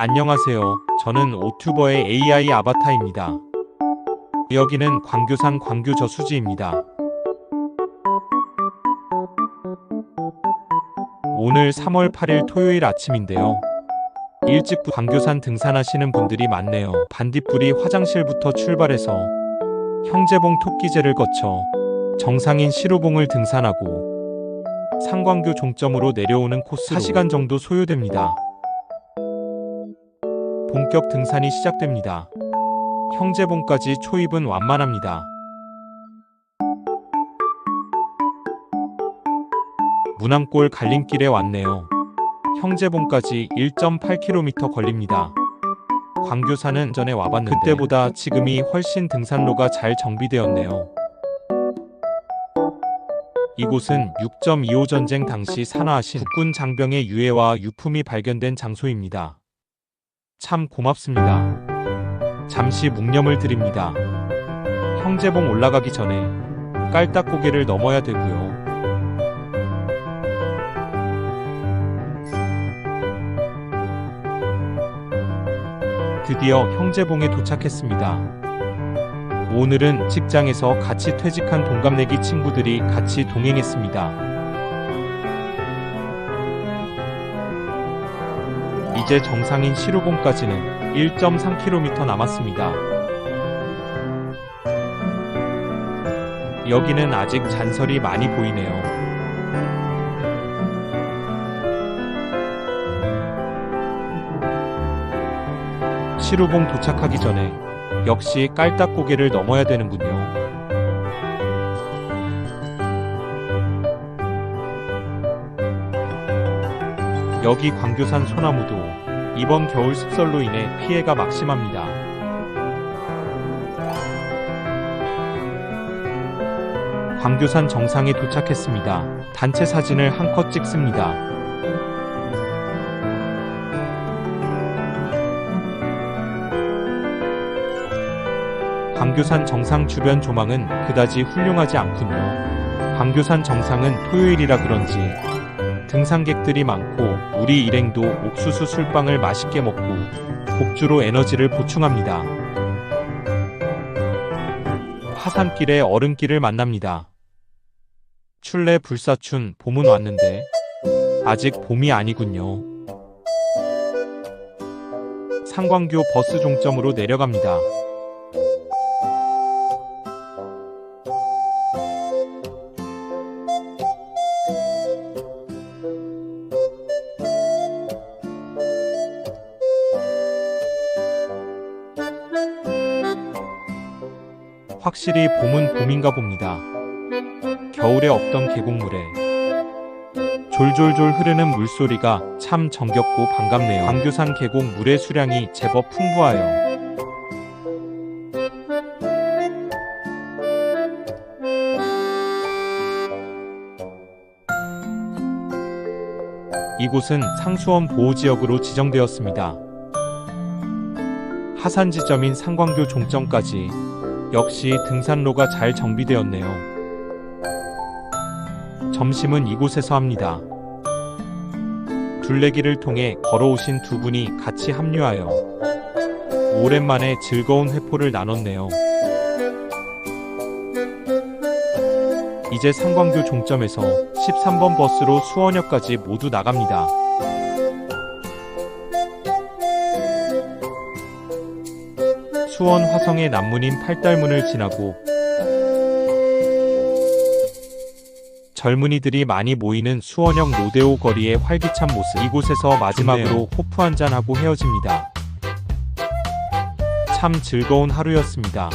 안녕하세요. 저는 오튜버의 AI 아바타입니다. 여기는 광교산 광교 저수지입니다. 오늘 3월 8일 토요일 아침인데요. 일찍 광교산 등산하시는 분들이 많네요. 반딧불이 화장실부터 출발해서 형제봉 토끼제를 거쳐 정상인 시루봉을 등산하고 상광교 종점으로 내려오는 코스로 4시간 정도 소요됩니다. 본격 등산이 시작됩니다. 형제봉까지 초입은 완만합니다. 문암골 갈림길에 왔네요. 형제봉까지 1.8km 걸립니다. 광교산은 전에 와봤는데 그때보다 지금이 훨씬 등산로가 잘 정비되었네요. 이곳은 6.25 전쟁 당시 산화하신 국군 장병의 유해와 유품이 발견된 장소입니다. 참 고맙습니다. 잠시 묵념을 드립니다. 형제봉 올라가기 전에 깔딱 고개를 넘어야 되고요. 드디어 형제봉에 도착했습니다. 오늘은 직장에서 같이 퇴직한 동갑내기 친구들이 같이 동행했습니다. 이제 정상인 시루봉까지는 1.3km 남았습니다. 여기는 아직 잔설이 많이 보이네요. 시루봉 도착하기 전에 역시 깔딱고개를 넘어야 되는군요. 여기 광교산 소나무도 이번 겨울 습설로 인해 피해가 막심합니다. 광교산 정상에 도착했습니다. 단체 사진을 한컷 찍습니다. 광교산 정상 주변 조망은 그다지 훌륭하지 않군요. 광교산 정상은 토요일이라 그런지 등산객들이 많고 우리 일행도 옥수수 술빵을 맛있게 먹고 복주로 에너지를 보충합니다. 화산길에 얼음길을 만납니다. 출래 불사춘 봄은 왔는데 아직 봄이 아니군요. 상광교 버스 종점으로 내려갑니다. 확실히 봄은 봄인가 봅니다. 겨울에 없던 계곡물에 졸졸졸 흐르는 물소리가 참 정겹고 반갑네요. 광교산 계곡 물의 수량이 제법 풍부하여 이곳은 상수원 보호지역으로 지정되었습니다. 하산 지점인 상광교 종점까지 역시 등산로가 잘 정비되었네요. 점심은 이곳에서 합니다. 둘레길을 통해 걸어오신 두 분이 같이 합류하여 오랜만에 즐거운 회포를 나눴네요. 이제 상광교 종점에서 13번 버스로 수원역까지 모두 나갑니다. 수원 화성의 남문인 팔달문을 지나고 젊은이들이 많이 모이는 수원역 로데오 거리의 활기찬 모습 이곳에서 마지막으로 호프 한잔하고 헤어집니다. 참 즐거운 하루였습니다.